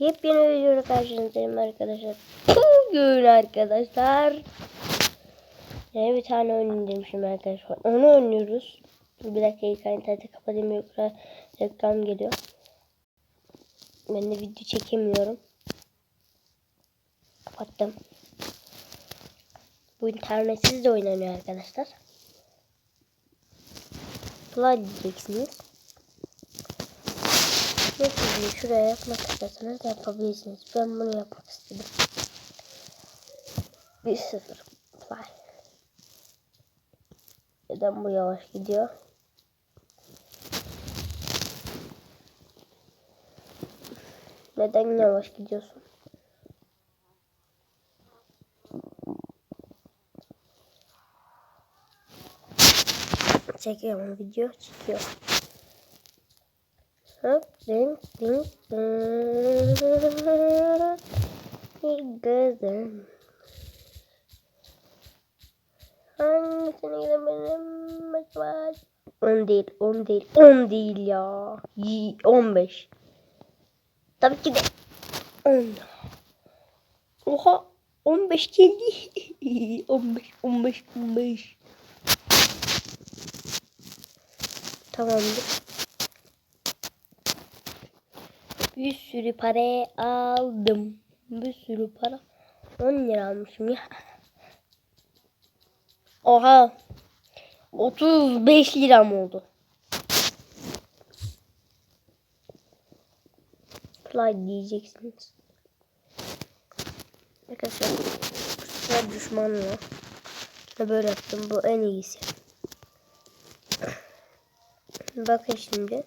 Yepyeni videoda karşınızdayım arkadaşlar. Bugün arkadaşlar. Yine bir tane oyun indirmişim arkadaşlar. Onu oynuyoruz. Bir dakika ilk interneti kapatayım yoksa reklam geliyor. Ben de video çekemiyorum. Kapattım. Bu internetsiz de oynanıyor arkadaşlar. Play diyeceksiniz. Hepsini şuraya yapmak isterseniz yapabilirsiniz. Ben bunu yapmak istedim. 1-0 play. Neden bu yavaş gidiyor? Neden yavaş gidiyorsun? Çekiyorum video çekiyor. Ding. İyi kızım. Hangisine gidebilirim acaba? 10 değil, 10 değil, 10 değil ya. Y- 15. Tabii ki de 10. Oha 15 geldi. 15, 15, 15. Tamamdır. Bir sürü para aldım. Bir sürü para. 10 lira almışım ya. Oha. 35 liram oldu. Fly diyeceksiniz. Arkadaşlar bu düşmanla. Böyle yaptım. Bu en iyisi. Bakın şimdi.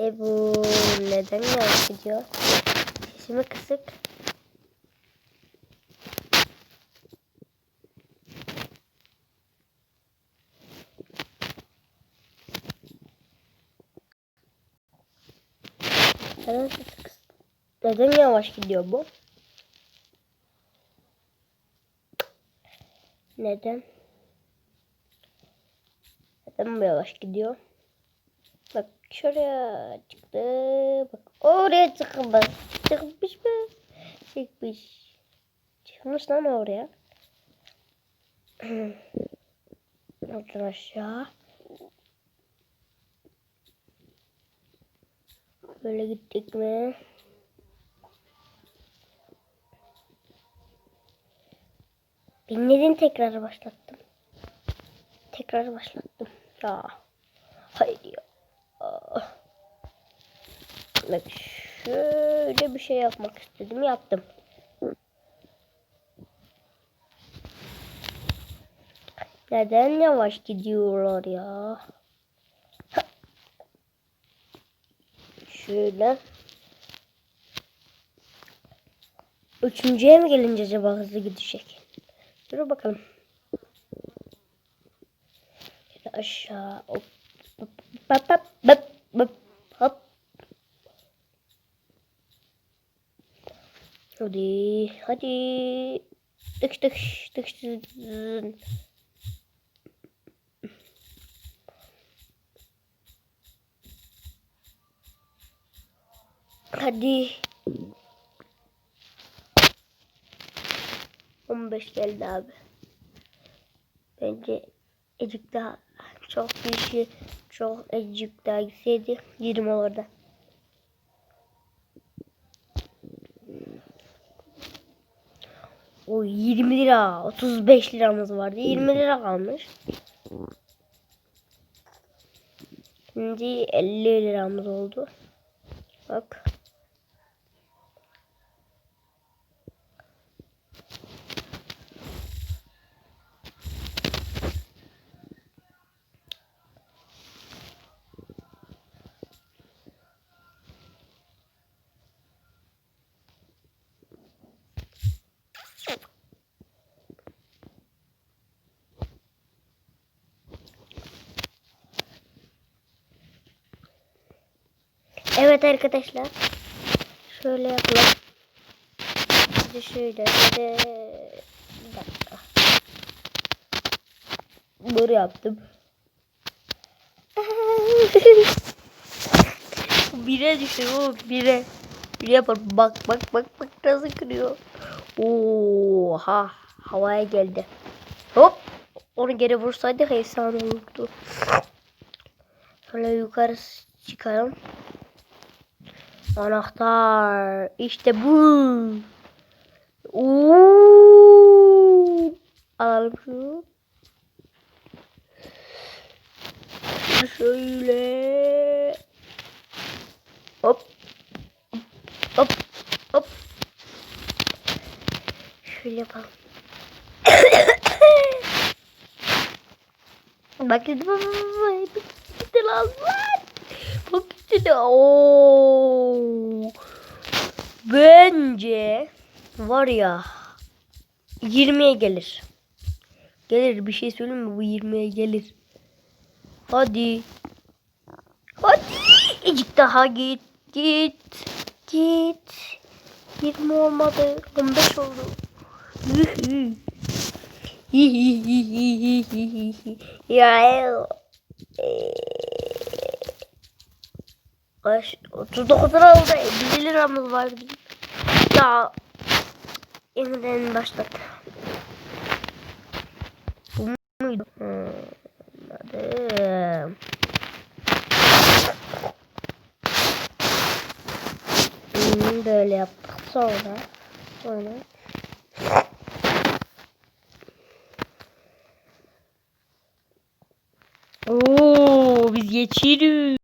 E bu neden yavaş gidiyor? Sesimi kısık? Neden yavaş gidiyor bu? Neden? Neden bu yavaş gidiyor? Şuraya çıktı. Bak oraya çıkmış. Çıkmış mı? Çıkmış. Çıkmış lan oraya. Oradan aşağı. Böyle gittik mi? Ben neden tekrar başlattım? Tekrar başlattım. Ya. Hayır ya. Ah. Bak şöyle bir şey yapmak istedim. Yaptım. Neden yavaş gidiyorlar ya? Şöyle. Üçüncüye mi gelince acaba hızlı gidecek? Dur bakalım. Şöyle aşağı. Hop. Hop. Hop. Hop. Hop. Hop. Hop. Hadi. Hadi. Tıkış tıkış tıkış. Hadi. 15 geldi abi. Bence ecik daha çok bir şey çok ecik daha gitseydi 20 olurdu. O 20 lira 35 liramız vardı 20 lira kalmış. Şimdi 50 liramız oldu. Bak. Evet arkadaşlar. Şöyle yapalım. Hadi şöyle. Hadi. Bir dakika. Bunu yaptım. bire düştüm o bire. Bir yapar. Bak bak bak bak nasıl kırıyor. Oha. Havaya geldi. Hop. Onu geri vursaydık efsane olurdu. Şöyle yukarı çıkalım. Anahtar. İşte bu. Alalım şunu. Şöyle. Hop. Hop. Hop. Şöyle yapalım. Bak bak bak. Bitti lan bitti de. Oo. Bence var ya 20'ye gelir. Gelir bir şey söyleyeyim mi? Bu 20'ye gelir. Hadi. Hadi. İcik daha git. Git. Git. 20 olmadı. 15 oldu. Ya Kaç? 39 lira oldu. 50 liramız var. Ya yeniden başlat. Bu muydu? Hmm, böyle yaptık sonra. Sonra. Oo, biz geçiriz.